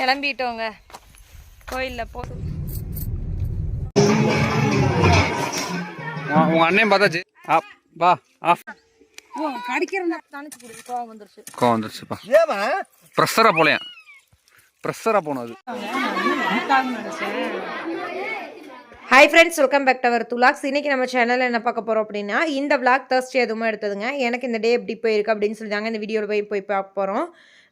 கிளம்பிட்டோங்க. கோயிலில் போ உங்க அண்ணன் பார்த்தாச்சு. வா ஆஃப் கடிக்கிறேன் தனிச்சு கொடுத்து கோவம் வந்துருச்சு. கோவம் வந்துருச்சுப்பா ப்ரெஷராக போலையா? ப்ரெஷராக போகணும் அது. Hi friends welcome back to our துலாக்ஸ் இன்னைக்கு நம்ம சேனலில் என்ன பார்க்க போகிறோம் அப்படின்னா இந்த vlog Thursday எதுவுமே எடுத்ததுங்க. எனக்கு இந்த டே எப்படி போயிருக்கு அப்படின்னு சொல்லி தாங்க இந்த வீடியோவில் போய் போய் பார்க்க போகிறோம்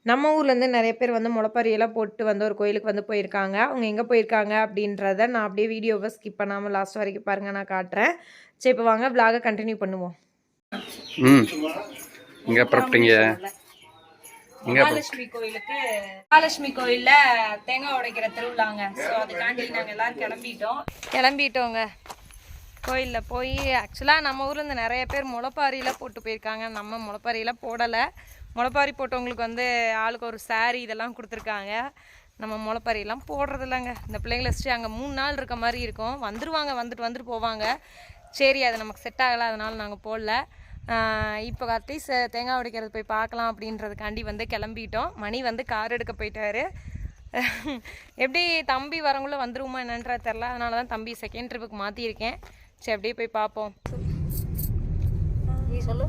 நம்ம ஊர்லேருந்து நிறைய பேர் வந்து முளைப்பறியெல்லாம் போட்டு வந்து ஒரு கோயிலுக்கு வந்து போயிருக்காங்க. அவங்க எங்கே போயிருக்காங்க அப்படின்றத நான் அப்படியே வீடியோவை ஸ்கிப் பண்ணாமல் லாஸ்ட் வரைக்கும் பாருங்கள் நான் காட்டுறேன். சரி இப்போ வாங்க vlog-அ கண்டினியூ பண்ணுவோம். ம். இங்கே புறப்பட்டீங்க? மகாலட்சுமி கோயிலுக்கு மகாலட்சுமி கோயில்ல தேங்காய் உடைக்கிற திருவிழாங்க. ஸோ அதுக்காண்டி நாங்கள் எல்லாரும் கிளம்பிட்டோம். கிளம்பிட்டோங்க. கோயிலில் போய் ஆக்சுவலாக நம்ம ஊர்ல இருந்து நிறைய பேர் முளைப்பாரியில் போட்டு போயிருக்காங்க. நம்ம முளைப்பாரியில் போடலை. முளைப்பாரி போட்டவங்களுக்கு வந்து ஆளுக்கு ஒரு saree இதெல்லாம் கொடுத்துருக்காங்க. நம்ம முளைப்பாரியெல்லாம் போடுறது இல்லைங்க இந்த பிள்ளைங்களை வச்சுட்டு அங்கே மூணு நாள் இருக்க மாதிரி இருக்கும். வந்துடுவாங்க வந்துட்டு வந்துட்டு போவாங்க. சரி அது நமக்கு செட் ஆகலை அதனால் நாங்கள் போடல. இப்போ அட்லீஸ்ட் தேங்காய் உடைக்கிறது போய் பார்க்கலாம் அப்படின்றதுக்காண்டி வந்து கிளம்பிட்டோம். மணி வந்து கார் எடுக்க போயிட்டாரு. எப்படி தம்பி வரவங்களும் வந்துருமா என்னன்ற தெரில அதனால தான் தம்பி செகண்ட் ட்ரிப்புக்கு மாற்றிருக்கேன் சரி அப்படியே போய் பார்ப்போம். நீ சொல்லு.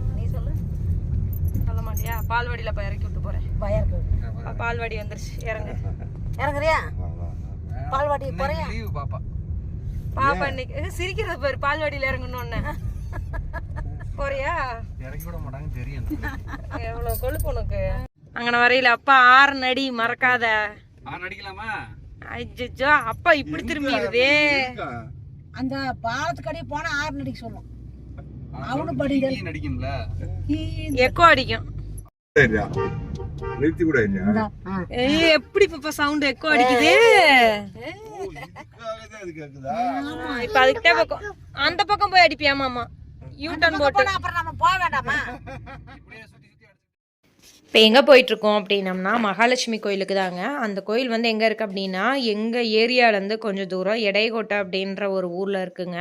மாட்டியா பால்வாடியில் போய் இறக்கி விட்டு போகிறேன் பால்வாடி வந்துருச்சு இறங்கு. இறங்குறியா? பால்வாடி போறியா? லீவு பாப்பா. பாப்பா இன்னைக்கு சிரிக்கிறது பாரு பால்வாடியில் இறங்கணுன்னு போறியா? இறக்கி விட மாட்டாங்க தெரியும் எவ்வளோ கொழுப்பு உனக்கு. அங்கன வரையில அப்பா ஆறு நடி மறக்காத. ஆ நடிக்கலாமா? ஐயோ அப்பா இப்படி திரும்பிடுதே அந்த பாலத்துக்கடி போனா ஆறு நடிக்க சொல்லும். அவனு படிக்க நடிக்கும்ல? எக்கோ அடிக்கும். சரியா நிறுத்தி கூட இல்லையா ஏய் எப்படி இப்ப சவுண்ட் எக்கோ அடிக்குது? இப்ப அதுக்கிட்ட பக்கம் அந்த பக்கம் போய் அடிப்பியா மாமா? யூ டர்ன் போட்டு. அப்புறம் நம்ம போக வேண்டாமா? இப்போ எங்கே போயிட்டுருக்கோம் அப்படின்னம்னா மகாலட்சுமி கோயிலுக்கு தாங்க. அந்த கோயில் வந்து எங்கே இருக்குது அப்படின்னா எங்கள் ஏரியாலேருந்து கொஞ்சம் தூரம் எடையகோட்டை அப்படின்ற ஒரு ஊரில் இருக்குங்க.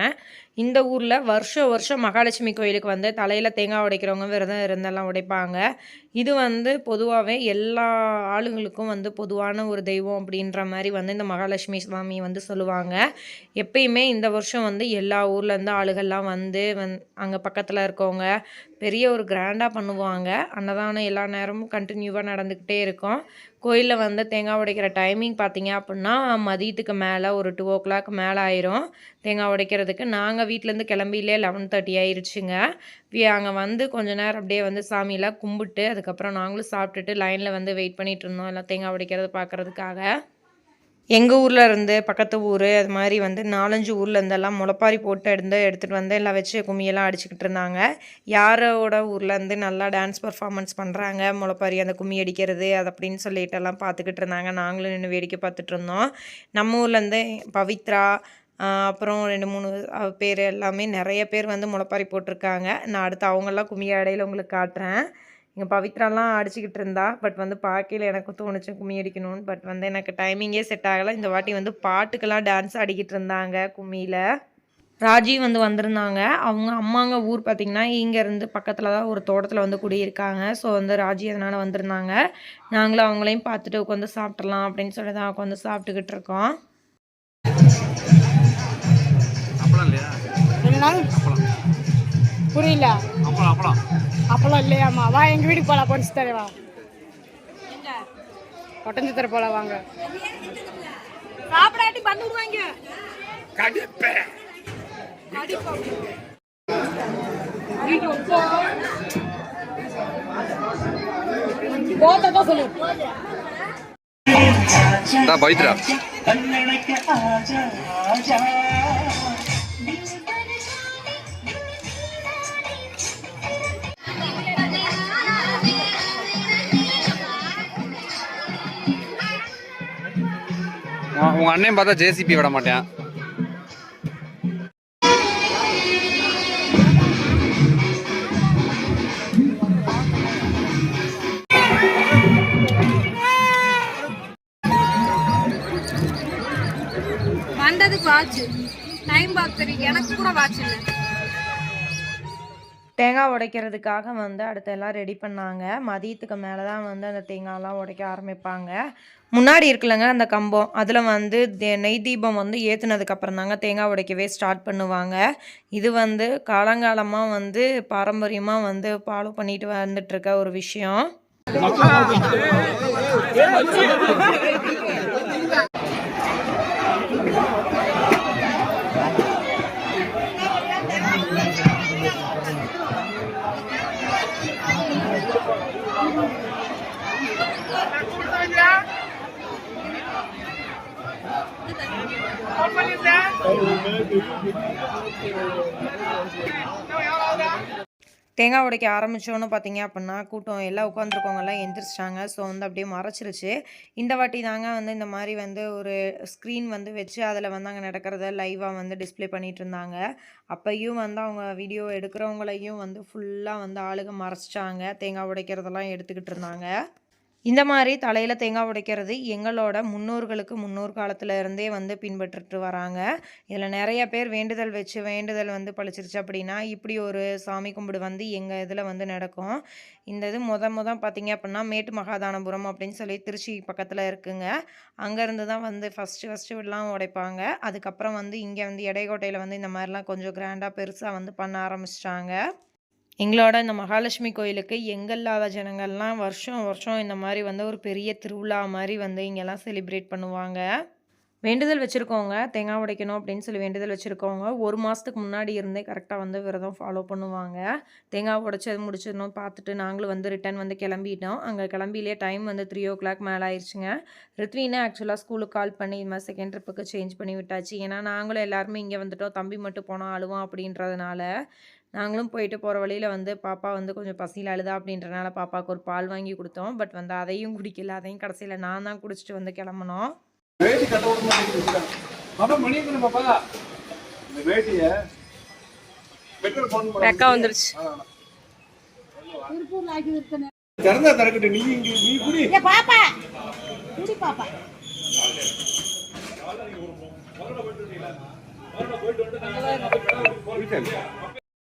இந்த ஊரில் வருஷம் வருஷம் மகாலட்சுமி கோயிலுக்கு வந்து தலையில் தேங்காய் உடைக்கிறவங்க விரதம் இருந்தெல்லாம் உடைப்பாங்க. இது வந்து பொதுவாகவே எல்லா ஆளுங்களுக்கும் வந்து பொதுவான ஒரு தெய்வம் அப்படின்ற மாதிரி வந்து இந்த மகாலட்சுமி சுவாமி வந்து சொல்லுவாங்க. எப்பயுமே இந்த வருஷம் வந்து எல்லா ஊர்லேருந்து ஆளுகள்லாம் வந்து வந் அங்கே பக்கத்தில் இருக்கவங்க பெரிய ஒரு கிராண்டாக பண்ணுவாங்க. அன்னதானம் எல்லா நேரமும் கண்டினியூவாக நடந்துக்கிட்டே இருக்கும். கோயிலில் வந்து தேங்காய் உடைக்கிற டைமிங் பார்த்தீங்க அப்படின்னா மதியத்துக்கு மேலே ஒரு டூ ஓ கிளாக் மேலே ஆயிரும். தேங்காய் உடைக்கிறதுக்கு நாங்கள் வீட்டிலேருந்து கிளம்பிலே லெவன் தேர்ட்டி ஆயிருச்சுங்க. அங்கே வந்து கொஞ்ச நேரம் அப்படியே வந்து சாமியெல்லாம் கும்பிட்டு அதுக்கப்புறம் நாங்களும் சாப்பிட்டுட்டு லைனில் வந்து வெயிட் பண்ணிகிட்டு இருந்தோம். எல்லாம் தேங்காய் உடைக்கிறத பார்க்குறதுக்காக எங்கள் ஊரில் இருந்து பக்கத்து ஊர் அது மாதிரி வந்து நாலஞ்சு ஊரில் இருந்தெல்லாம் முளைப்பாரி போட்டு எடுத்து எடுத்துகிட்டு வந்து எல்லாம் வச்சு கும்மியெல்லாம் அடிச்சுக்கிட்டு இருந்தாங்க. யாரோட ஊரில் இருந்து நல்லா டான்ஸ் பர்ஃபார்மன்ஸ் பண்ணுறாங்க முளைப்பாரி அந்த கும்மி அடிக்கிறது அது அப்படின்னு சொல்லிட்டு எல்லாம் பார்த்துக்கிட்டு இருந்தாங்க. நாங்களும் நின்று வேடிக்கை பார்த்துட்டு இருந்தோம். நம்ம ஊர்லேருந்து பவித்ரா அப்புறம் ரெண்டு மூணு பேர் எல்லாமே நிறைய பேர் வந்து முளைப்பாரி போட்டிருக்காங்க. நான் அடுத்து அவங்கெல்லாம் கும்மி அடையில் உங்களுக்கு காட்டுறேன். இங்கே பவித்ராலாம் அடிச்சுக்கிட்டு இருந்தா பட் வந்து பார்க்கையில எனக்கு தோணுச்சு கும்மி அடிக்கணும்னு. பட் வந்து எனக்கு டைமிங்கே செட் ஆகலை. இந்த வாட்டி வந்து பாட்டுக்கெல்லாம் டான்ஸ் ஆடிக்கிட்டு இருந்தாங்க கும்மியில். ராஜி வந்து வந்திருந்தாங்க. அவங்க அம்மாங்க ஊர் பார்த்திங்கன்னா இங்கேருந்து பக்கத்தில் தான் ஒரு தோட்டத்தில் வந்து குடியிருக்காங்க. ஸோ வந்து ராஜி அதனால் வந்திருந்தாங்க. நாங்களும் அவங்களையும் பார்த்துட்டு உட்காந்து சாப்பிட்றலாம் அப்படின்னு சொல்லி தான் உட்காந்து சாப்பிட்டுக்கிட்டு இருக்கோம். அப்பளம் அப்பளம் புரியல அப்பளம். அப்பளம் அப்பெல்லாம் இல்லையாம்மா. வா எங்க வீட்டுக்கு போலாம். பொடிச்சு தரேன் வா. ஒட்டஞ்சு தர போலாம் வாங்க. சாப்பிடாட்டி பண்ணு விடுவாங்க. சொல்லு. பவித்ரா. உங்க அண்ணன் பார்த்தா ஜேசிபி விட மாட்டேன். வந்ததுக்கு வாட்ச். டைம் பார்த்து தெரியும் எனக்கு கூட வாட்ச் இல்லை. தேங்காய் உடைக்கிறதுக்காக வந்து அடுத்து எல்லாம் ரெடி பண்ணாங்க மதியத்துக்கு மேலே தான் வந்து அந்த தேங்காயெல்லாம் உடைக்க ஆரம்பிப்பாங்க முன்னாடி இருக்குல்லங்க அந்த கம்பம் அதில் வந்து நெய் தீபம் வந்து ஏற்றுனதுக்கப்புறம் தாங்க தேங்காய் உடைக்கவே ஸ்டார்ட் பண்ணுவாங்க இது வந்து காலங்காலமாக வந்து பாரம்பரியமாக வந்து ஃபாலோ பண்ணிட்டு வந்துட்டுருக்க ஒரு விஷயம் தேங்காய் உடைக்க ஆரம்பித்தோன்னு பார்த்தீங்க அப்படின்னா கூட்டம் எல்லாம் உட்காந்துருக்கவங்கெல்லாம் எந்திரிச்சிட்டாங்க. ஸோ வந்து அப்படியே மறைச்சிருச்சு. இந்த வாட்டி தாங்க வந்து இந்த மாதிரி வந்து ஒரு ஸ்க்ரீன் வந்து வச்சு அதில் வந்து அங்கே நடக்கிறத லைவாக வந்து டிஸ்ப்ளே பண்ணிகிட்டு இருந்தாங்க. அப்பையும் வந்து அவங்க வீடியோ எடுக்கிறவங்களையும் வந்து ஃபுல்லாக வந்து ஆளுங்க மறைச்சிட்டாங்க. தேங்காய் உடைக்கிறதெல்லாம் எடுத்துக்கிட்டு இருந்தாங்க. இந்த மாதிரி தலையில் தேங்காய் உடைக்கிறது எங்களோட முன்னோர்களுக்கு முன்னோர் காலத்தில் இருந்தே வந்து பின்பற்றிட்டு வராங்க. இதில் நிறைய பேர் வேண்டுதல் வச்சு வேண்டுதல் வந்து பழிச்சிருச்சு அப்படின்னா இப்படி ஒரு சாமி கும்பிடு வந்து எங்கள் இதில் வந்து நடக்கும். இந்த இது முத முத பார்த்தீங்க அப்படின்னா மேட்டு மகாதானபுரம் அப்படின்னு சொல்லி திருச்சி பக்கத்தில் இருக்குங்க. அங்கேருந்து தான் வந்து ஃபஸ்ட்டு ஃபஸ்ட்டு இப்படிலாம் உடைப்பாங்க. அதுக்கப்புறம் வந்து இங்கே வந்து எடைக்கோட்டையில் வந்து இந்த மாதிரிலாம் கொஞ்சம் கிராண்டாக பெருசாக வந்து பண்ண ஆரம்பிச்சிட்டாங்க. எங்களோட இந்த மகாலட்சுமி கோயிலுக்கு எங்கில்லாத ஜனங்கள்லாம் வருஷம் வருஷம் இந்த மாதிரி வந்து ஒரு பெரிய திருவிழா மாதிரி வந்து இங்கெல்லாம் செலிப்ரேட் பண்ணுவாங்க. வேண்டுதல் வச்சுருக்கோங்க தேங்காய் உடைக்கணும் அப்படின்னு சொல்லி வேண்டுதல் வச்சுருக்கோங்க ஒரு மாதத்துக்கு முன்னாடி இருந்தே கரெக்டாக வந்து விரதம் ஃபாலோ பண்ணுவாங்க. தேங்காய் உடைச்சது முடிச்சிடணும் பார்த்துட்டு நாங்களும் வந்து ரிட்டர்ன் வந்து கிளம்பிட்டோம். அங்கே கிளம்பிலே டைம் வந்து த்ரீ ஓ கிளாக் மேலே ஆயிடுச்சுங்க ரித்வினை ஆக்சுவலாக ஸ்கூலுக்கு கால் பண்ணி இது மாதிரி செகண்ட் ட்ரிப்புக்கு சேஞ்ச் பண்ணி விட்டாச்சு. ஏன்னா நாங்களும் எல்லாருமே இங்கே வந்துட்டோம். தம்பி மட்டும் போனால் அழுவான் அப்படின்றதுனால நாங்களும் போயிட்டு போகிற வழியில் வந்து பாப்பா வந்து கொஞ்சம் பசியில் அழுதா? அப்படின்றனால பாப்பாவுக்கு ஒரு பால் வாங்கி கொடுத்தோம். பட் வந்து அதையும் குடிக்கல. அதையும் கடைசியில் நான் தான் குடிச்சிட்டு வந்து அக்கா வந்துருச்சு திருப்பூர்ல ஆக்கி விற்கணும் திறந்தா திறக்கட்டும். நீ இங்க நீ குடி. ஏ பாப்பா. குடி பாப்பா.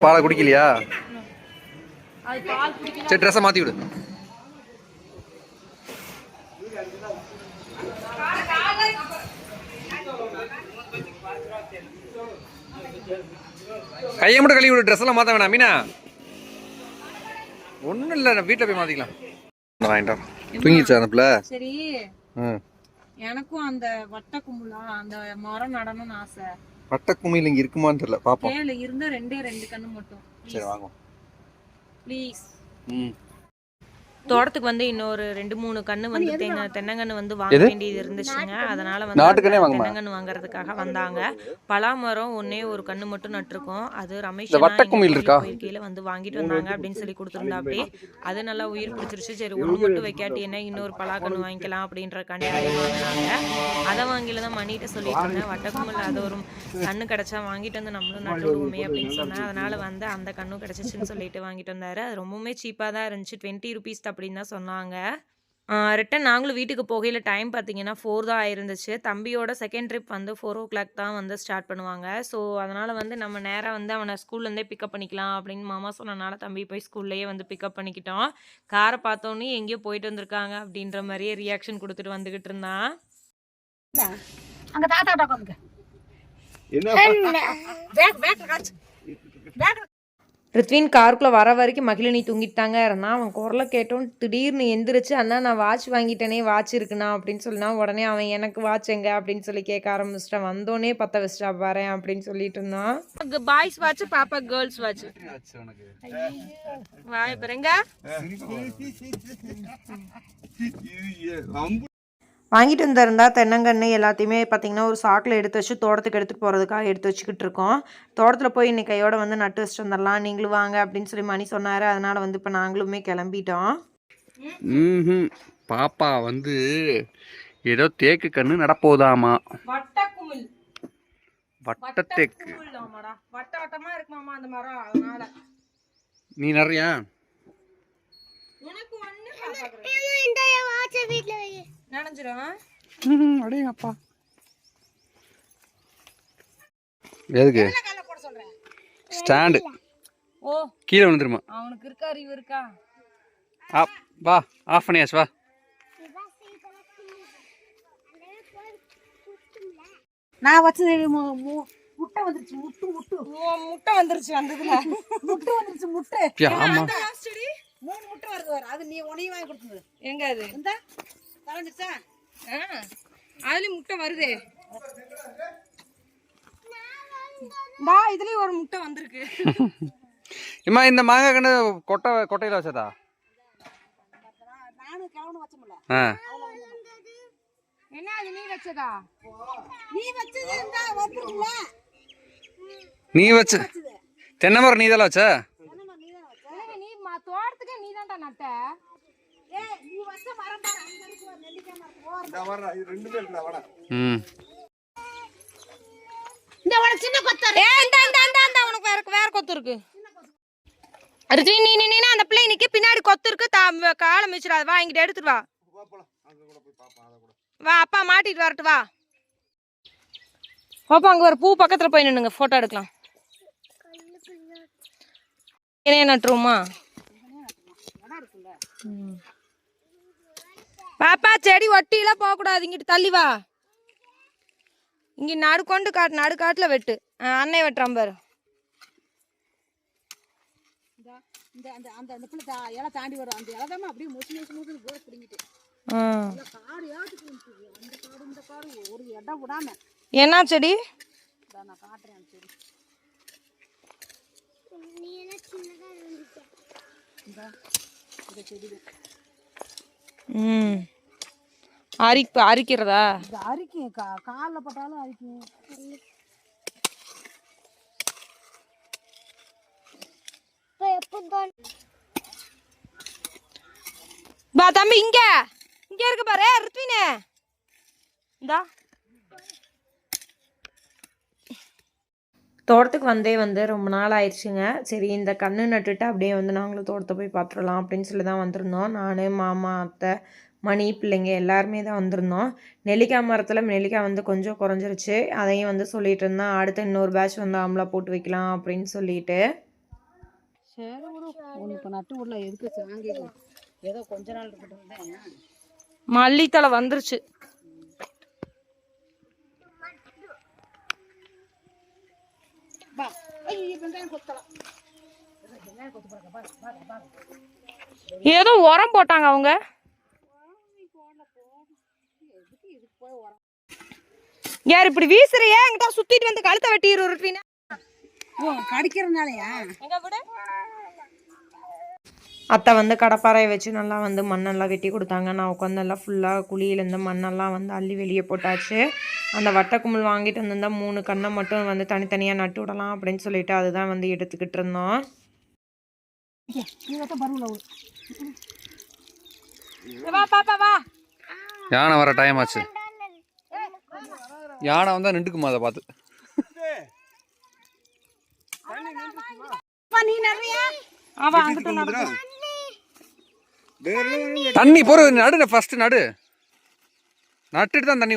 பாலை குடிக்கலையா? சரி ட்ரெஸ்ஸை மாற்றி விடு. கையை மட்டும் கழுவி விடு ட்ரெஸ் எல்லாம் மாற்ற வேணாம். மீனா. ஒன்றும் இல்லை நான் வீட்டில் போய் மாற்றிக்கலாம் வாங்கிட்டோம் தூங்கிடுச்சா அந்த பிள்ளை? சரி. ம். எனக்கும் அந்த வட்ட கும்பலா அந்த மரம் நடணும்னு ஆசை. வட்டக்குமியில் இங்கே இருக்குமான்னு தெரியல. பார்ப்போம் கேளு இருந்தா ரெண்டே ரெண்டு கண்ணு மட்டும். சரி வாங்குவோம் ப்ளீஸ் ம். தோட்டத்துக்கு வந்து இன்னொரு ரெண்டு மூணு கண்ணு வந்து தேங்க தென்னங்கன்று வந்து வாங்க? வேண்டியது இருந்துச்சுங்க. அதனால வந்து? தென்னங்கன்று வாங்குறதுக்காக வந்தாங்க. பலாமரம் ஒன்னே ஒரு கண்ணு மட்டும் நட்டிருக்கோம். அது ரமேஷ்? கீழே வந்து வாங்கிட்டு வந்தாங்க அப்படின்னு சொல்லி கொடுத்துருந்தா அப்படி அது நல்லா உயிர் பிடிச்சிருச்சு. சரி ஒன்று மட்டும் வைக்காட்டி என்ன இன்னொரு பலாக்கன்று வாங்கிக்கலாம் அப்படின்ற கண்டி வாங்கினாங்க. அதை வாங்கில தான் மணிகிட்ட சொல்லிட்டு இருந்தேன். வட்டக்குமிழ் அது ஒரு கண்ணு கிடைச்சா வாங்கிட்டு வந்து நம்மளும் நட்டு விடுவோமே அப்படின்னு சொன்னேன். அதனால வந்து அந்த கண்ணும் கிடைச்சிச்சுன்னு சொல்லிட்டு வாங்கிட்டு வந்தாரு. அது ரொம்பவுமே சீப்பாக தான் இருந்துச்சு. டுவெண்ட்டி ருபீஸ் அப்படின்னு தான் சொன்னாங்க. ரிட்டன் நாங்களும் வீட்டுக்கு போகையில் டைம் பார்த்தீங்கன்னா ஃபோர் தான் ஆயிருந்துச்சு. தம்பியோட செகண்ட் ட்ரிப் வந்து ஃபோர் ஓ கிளாக் தான் வந்து ஸ்டார்ட் பண்ணுவாங்க. ஸோ அதனால் வந்து நம்ம நேராக வந்து அவனை ஸ்கூல்லேருந்தே பிக்கப் பண்ணிக்கலாம் அப்படின்னு மாமா சொன்னனால தம்பி போய் ஸ்கூல்லேயே வந்து பிக்கப் பண்ணிக்கிட்டோம். காரை பார்த்தோன்னே எங்கேயோ போயிட்டு வந்திருக்காங்க அப்படின்ற மாதிரியே ரியாக்ஷன் கொடுத்துட்டு வந்துக்கிட்டு இருந்தான். அங்க தாத்தா என்ன பேக் பேக் காச்சு பேக் ரித்வின் காருக்குள்ளே வர வரைக்கும் மகிழினி தூங்கிட்டு தாங்க இருந்தான் அவன் குரலை கேட்டோம் திடீர்னு எந்திரிச்சு அண்ணா நான் வாட்ச் வாங்கிட்டேனே வாட்ச் இருக்குண்ணா அப்படின்னு சொன்னா உடனே அவன் எனக்கு வாட்ச் எங்க அப்படின்னு சொல்லி கேட்க ஆரம்பிச்சிட்டான் வந்தோடனே பத்த வச்சிட்டா பாரு அப்படின்னு சொல்லிட்டு இருந்தான் பாய்ஸ் வாட்ச் பாப்பா கேர்ள்ஸ் வாட்ச் வாய் பாருங்க வாங்கிட்டு வந்திருந்தா தென்னங்கன்று எல்லாத்தையுமே பார்த்தீங்கன்னா ஒரு சாக்கில் எடுத்து வச்சு தோட்டத்துக்கு எடுத்துகிட்டு போகிறதுக்காக எடுத்து வச்சுக்கிட்டு இருக்கோம். தோட்டத்தில் போய் இன்னைக்கு கையோட வந்து நட்டு வச்சுட்டு வந்துடலாம். நீங்களும் வாங்க அப்படின்னு சொல்லி மணி சொன்னார். அதனால் வந்து இப்போ நாங்களுமே கிளம்பிட்டோம். ம் பாப்பா வந்து ஏதோ தேக்கு கண்ணு நடப்போதாமா? வட்டக்குமிழ். வட்டத்தேக்கு. வட்ட வட்டமா இருக்குமாமா அந்த மரம் அதனால. நீ நிறையா உனக்கு ஒண்ணு நினைஞ்சிரும் அடே அப்பா எதுக்கு ஸ்டாண்டு ஓ கீழே விழுந்துருமா அவனுக்கு இருக்கா அறிவு இருக்கா ஆ வா ஆஃப் பண்ணியாச்சு வா நான் வச்சது முட்டை வந்துருச்சு முட்டு முட்டு ஓ முட்டை வந்துருச்சு வந்ததுல முட்டை வந்துருச்சு முட்டை ஆமா மூணு முட்டை வருது வர அது நீ உனையும் வாங்கி கொடுத்தது எங்க அது இந்த கலந்துச்சா? அதுலயும் முட்டை வருதே. டா இதுலயும் ஒரு முட்டை வந்திருக்கு. இம்மா இந்த மாங்காய் கண்ணு கொட்டை கொட்டையில் வச்சதா? என்ன அது நீ வச்சதா? நீ வச்சது நீ வச்ச தென்னை மரம் நீ வச்ச? நீ தான் வச்ச? ஏய், நீ ம- தோட்டத்துக்கே நீ தான்டா நட்ட. இந்த வர இது ரெண்டுமே இருக்குடா வாடா. ம். இந்த உனக்கு சின்ன கொத்தர் ஏ இந்த இந்த இந்த இந்த உனக்கு வேற வேற கொத்து இருக்கு. அரிசி நீ நீ நீ அந்த பிள்ளை நிக்க பின்னாடி கொத்து இருக்கு தா காலை மிச்சிடாத வா இங்கிட்ட எடுத்துட்டு வா. வா போலாம். அங்க கூட போய் பாப்போம் அதை கூட. வா அப்பா மாட்டிட்டு வரட்டு வா. பாப்பா அங்க ஒரு பூ பக்கத்துல போய் நின்னுங்க போட்டோ எடுக்கலாம். என்ன நட்டுருமா ம். பாப்பா செடி ஒட்டிலாம் போக கூடாது இங்கிட்டு தள்ளி வா. இங்க நடு கொண்டு காட்டு நடு காட்டுல வெட்டு. அன்னை வெட்டுறான் பாரு. இந்த அந்த அந்த அந்த பிள்ளை தா- இலை தாண்டி வரும். அந்த இலை தான் அப்படியே முசு முசு முசு போய் பிடிங்கிட்டு. ஆ. இந்த காடு ஏத்துக்கு நிக்குது. அந்த காடு இந்த காடு ஒரு இடம் விடாம. என்ன செடி? நான் காட்டுறேன் சரி ம். அரிப்பு அரிக்கிறதா? அரிக்கும் கா காலில் பட்டாலும் அரிக்கும். பா தம்பி இங்க. இங்க இருக்கு பாரு ருத்வினே. இந்தா. தோட்டத்துக்கு வந்தே வந்து ரொம்ப நாள் ஆயிடுச்சுங்க. சரி இந்த கண்ணு நட்டுட்டு அப்படியே வந்து நாங்களும் தோட்டத்தை போய் பார்த்துடலாம் அப்படின்னு சொல்லி தான் வந்திருந்தோம். நான் மாமா அத்தை மணி பிள்ளைங்க எல்லாருமே தான் வந்திருந்தோம். நெல்லிக்காய் மரத்தில் நெல்லிக்காய் வந்து கொஞ்சம் குறைஞ்சிருச்சு. அதையும் வந்து சொல்லிட்டு இருந்தேன். அடுத்த இன்னொரு பேட்ச் வந்து ஆம்பளை போட்டு வைக்கலாம் அப்படின்னு சொல்லிட்டு. சரி ஒன்று இப்போ நட்டு விடல எதுக்கு சாங்கிடும் ஏதோ கொஞ்ச நாள் இருக்கட்டும் தான். மல்லித்தலை வந்துருச்சு. ஏதோ உரம் போட்டாங்க அவங்க. யார் இப்படி வீசுறியா? என்கிட்ட சுத்திட்டு வந்து கழுத்தை வெட்டிடு ருத்வினா ஓ கடிக்கிறதுனாலயா? எங்க விடு? அத்தை வந்து கடப்பாறையை வச்சு நல்லா வந்து மண்ணெல்லாம் வெட்டி கொடுத்தாங்க. நான் உட்காந்து எல்லாம் ஃபுல்லாக குழியிலேருந்து மண்ணெல்லாம் வந்து அள்ளி வெளியே போட்டாச்சு. அந்த வட்டக்குமிழ் வாங்கிட்டு வந்திருந்தா மூணு கண்ணை மட்டும் வந்து தனித்தனியாக நட்டு விடலாம் அப்படின்னு சொல்லிட்டு அதுதான் வந்து எடுத்துக்கிட்டு இருந்தோம். யானை வர டைம் ஆச்சு. யானை வந்தால் நின்றுக்குமா அதை பார்த்து? நீ நிறையா அவ அங்கிட்ட நடக்கும் தண்ணி பொறு நடு ஃபர்ஸ்ட் நடு. நட்டுட்டு தான் தண்ணி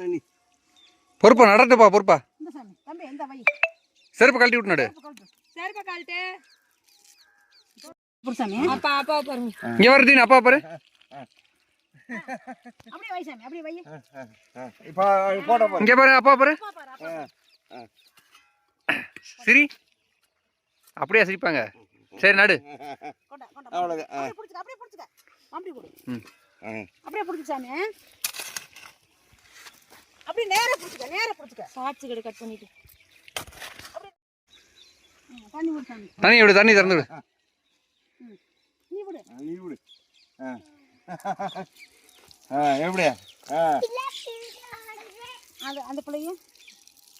தண்ணி பொறுப்பா நடட்டுப்பா பொறுப்பா. இந்த சாமி தம்பி எந்த வை. செருப்பு கழட்டி விட்டு நடு. இங்கே வரட்டீங்க அப்பா பாரு. அப்படியே வை சாமி அப்படியே வை. இப்போ போட்ட பாரு. இங்கே பாரு அப்பா பாரு. சரி. அப்படியே சிரிப்பாங்க. சரி நடு. அப்படியே பிடிச்சிக்க அப்படியே பிடிச்சிக்க. அப்படி கொடு ம். ஆ. அப்படியே பிடிச்சி சாமி. அப்படியே நேரா பிடிச்சிக்க நேரா பிடிச்சிக்க. சாட்சி கடை கட் பண்ணிட்டு. தண்ணி விடு தண்ணி திறந்து விடு. நீ விடு. ஆ, நீ விடு. ஆ. ஆ எப்படியா? ஆ. அந்த அந்த பிள்ளையும்.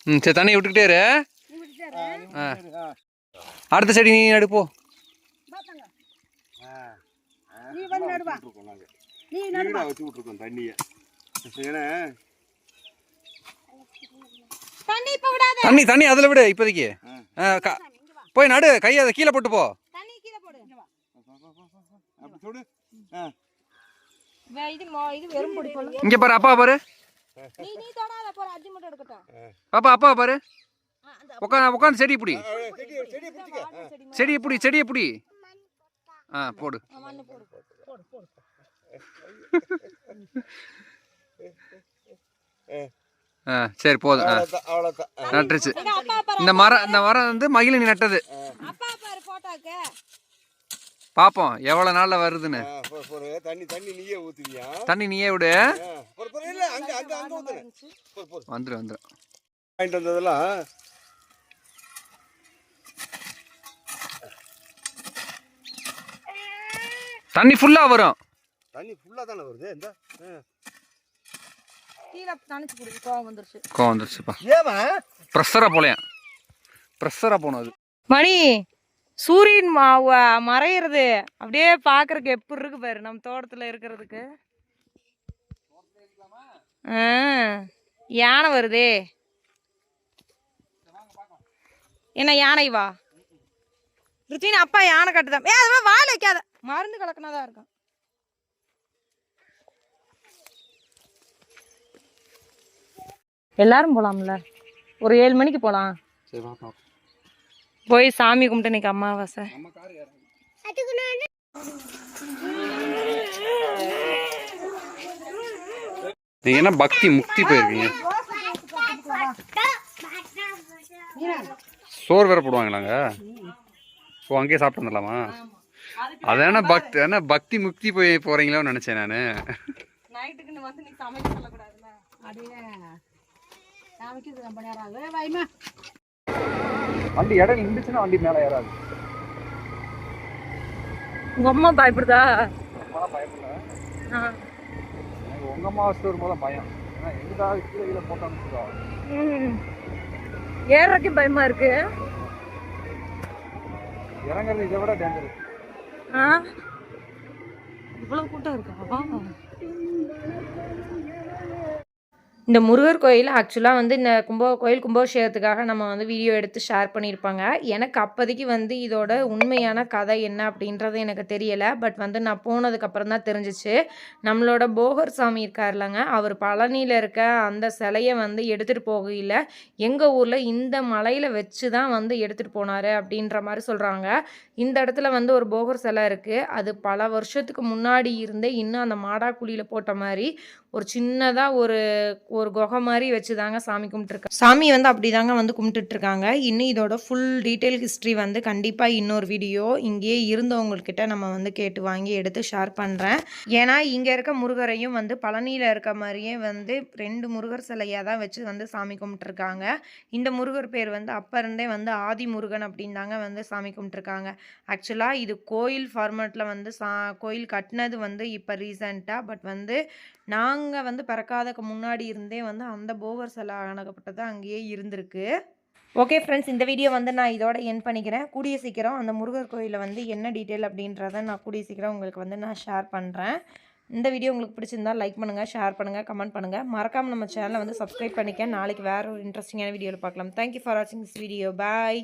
ம் சரி தண்ணி விட்டுக்கிட்டே இரு. ஆ. அடுத்த செடி நீ நடு போ. பாத்தாங்க ஆ நீ வந்து நடுவா விட்டுருக்கோம் நாங்கள் நீ நடுவா வீடாக வச்சு விட்ருக்கோம் தண்ணியை. தண்ணி தண்ணி தண்ணி அதில் விடு இப்போதைக்கு. போய் நடு கையை அதை கீழே போட்டு போ. தண்ணி கீழே போடு. அப்படி சொல்லு. ஆ. வே- இது மொ- இது வெறும் பொடி போல. இங்கே பாரு அப்பா பாரு. நீ நீ தொடாத போற அஜி மட்டும் எடுக்கட்டும். பாப்பா அப்பா பாரு. உட்காந்து உட்காந்து செடி பிடி. செடி செடி செடி செடி பிடி செடியை பிடி. ஆ போடு. மண்ணு போடு. போடு போடு ஆ சரி போதும். ஆ. நட்டுருச்சு. இந்த மரம் இந்த மரம் வந்து மகிழினி நட்டது. அப்பா பாரு போட்டோக்கு. பார்ப்போம் எவ்வளோ நாளில் வருதுன்னு. தண்ணி தண்ணி நீயே ஊற்றுவியா தண்ணி நீயே விடு. வந்துடும் வந்துடும் வாங்கிட்டு வந்ததெல்லாம் தண்ணி ஃபுல்லாக வரும். தண்ணி ஃபுல்லாக தானே வருது? இந்த கீழே தனிச்சு குடி கோவம் வந்துருச்சு. கோவம் வந்துருச்சுப்பா. ஏமா ப்ரெஷராக போலையா? ப்ரெஷராக போகணும் அது மணி சூரியன் மறையிறது. அப்படியே பார்க்கறதுக்கு எப்படி இருக்கு பாரு நம்ம தோட்டத்தில் இருக்கிறதுக்கு. ஆ, யானை வருதே. என்ன யானை வா. ருத்தின் அப்பா யானை கட்டுதான் ஏ அதெல்லாம் வாயில் வைக்காத. மருந்து கலக்கினதா இருக்கும். எல்லாரும் போலாம்ல? ஒரு ஏழு மணிக்கு போலாம். சரி பார்ப்போம் போய் சாமி கும்பிட்டு இன்னைக்கு அமாவாசை. நீங்கள் என்ன பக்தி முக்தி போயிருக்கீங்க? சோறு வேற போடுவாங்களாங்க? ஓ அங்கேயே சாப்பிட்டு வந்துடலாமா? அதான பக்தி என்ன பக்தி முக்தி போய் போறீங்களோன்னு நினைச்சேன் நான். நைட்டுக்கு வந்து நீ சமைக்க சொல்லக்கூடாதுல்ல. அப்படியே சமைக்கிறது ரொம்ப நேரம் ஆகுது. வைமா. வண்டி இடம் நின்றுச்சுன்னா வண்டி மேலே ஏறாது. உங்க அம்மா பயப்படுதா. எனக்கு உங்க அம்மா வசதி வரும்போது பயம். ஏன்னா எங்கிட்டாவது கீழே கீழே போட்டான்னு வச்சுக்கோ. ம். ஏறக்கு பயமா இருக்கு? இறங்குறது இதை விட டேஞ்சர் ஆ? இவ்வளவு கூட்டம் இருக்கா? இந்த முருகர் கோயில் ஆக்சுவலாக வந்து இந்த கும்போ கோயில் கும்பாபிஷேகத்துக்காக நம்ம வந்து வீடியோ எடுத்து ஷேர் பண்ணியிருப்பாங்க. எனக்கு அப்போதைக்கு வந்து இதோட உண்மையான கதை என்ன அப்படின்றது எனக்கு தெரியலை. பட் வந்து நான் போனதுக்கப்புறம் தான் தெரிஞ்சிச்சு. நம்மளோட போகர் சாமி இருக்கார்லங்க அவர் பழனியில் இருக்க அந்த சிலையை வந்து எடுத்துகிட்டு போகையில் எங்கள் ஊரில் இந்த மலையில் வச்சு தான் வந்து எடுத்துகிட்டு போனார் அப்படின்ற மாதிரி சொல்கிறாங்க இந்த இடத்துல வந்து ஒரு போகர் சிலை இருக்குது அது பல வருஷத்துக்கு முன்னாடி இருந்தே இன்னும் அந்த மாடாக்குழியில் போட்ட மாதிரி ஒரு சின்னதாக ஒரு ஒரு குகை மாதிரி வச்சு தாங்க சாமி கும்பிட்டுருக்காங்க சாமி வந்து அப்படி தாங்க வந்து கும்பிட்டுட்ருக்காங்க. இன்னும் இதோட ஃபுல் டீட்டெயில் ஹிஸ்ட்ரி வந்து கண்டிப்பாக இன்னொரு வீடியோ இங்கேயே இருந்தவங்கக்கிட்ட நம்ம வந்து கேட்டு வாங்கி எடுத்து ஷேர் பண்ணுறேன் ஏன்னா இங்கே இருக்க முருகரையும் வந்து பழனியில் இருக்க மாதிரியே வந்து ரெண்டு முருகர் சிலையாக தான் வச்சு வந்து சாமி கும்பிட்டுருக்காங்க. இந்த முருகர் பேர் வந்து அப்போ இருந்தே வந்து ஆதி முருகன் அப்படின்னு தாங்க வந்து சாமி கும்பிட்டுருக்காங்க. ஆக்சுவலாக இது கோயில் ஃபார்மேட்டில் வந்து சா கோயில் கட்டினது வந்து இப்போ ரீசெண்டாக பட் வந்து நாங்கள் வந்து பிறக்காதக்கு முன்னாடி இருந்தே வந்து அந்த போகர் சிலை அணக்கப்பட்டது அங்கேயே இருந்திருக்கு. ஓகே ஃப்ரெண்ட்ஸ் இந்த வீடியோ வந்து நான் இதோட என் பண்ணிக்கிறேன். கூடிய சீக்கிரம் அந்த முருகர் கோயிலில் வந்து என்ன டீட்டெயில் அப்படின்றத நான் கூடிய சீக்கிரம் உங்களுக்கு வந்து நான் ஷேர் பண்ணுறேன் இந்த வீடியோ உங்களுக்கு பிடிச்சிருந்தா லைக் பண்ணுங்கள் ஷேர் பண்ணுங்கள் கமெண்ட் பண்ணுங்கள் மறக்காமல் நம்ம சேனலை வந்து சப்ஸ்கிரைப் பண்ணிக்க. நாளைக்கு வேறு ஒரு இன்ட்ரெஸ்டிங்கான வீடியோவில் பார்க்கலாம் தேங்க்யூ ஃபார் வாட்சிங் திஸ் வீடியோ பாய்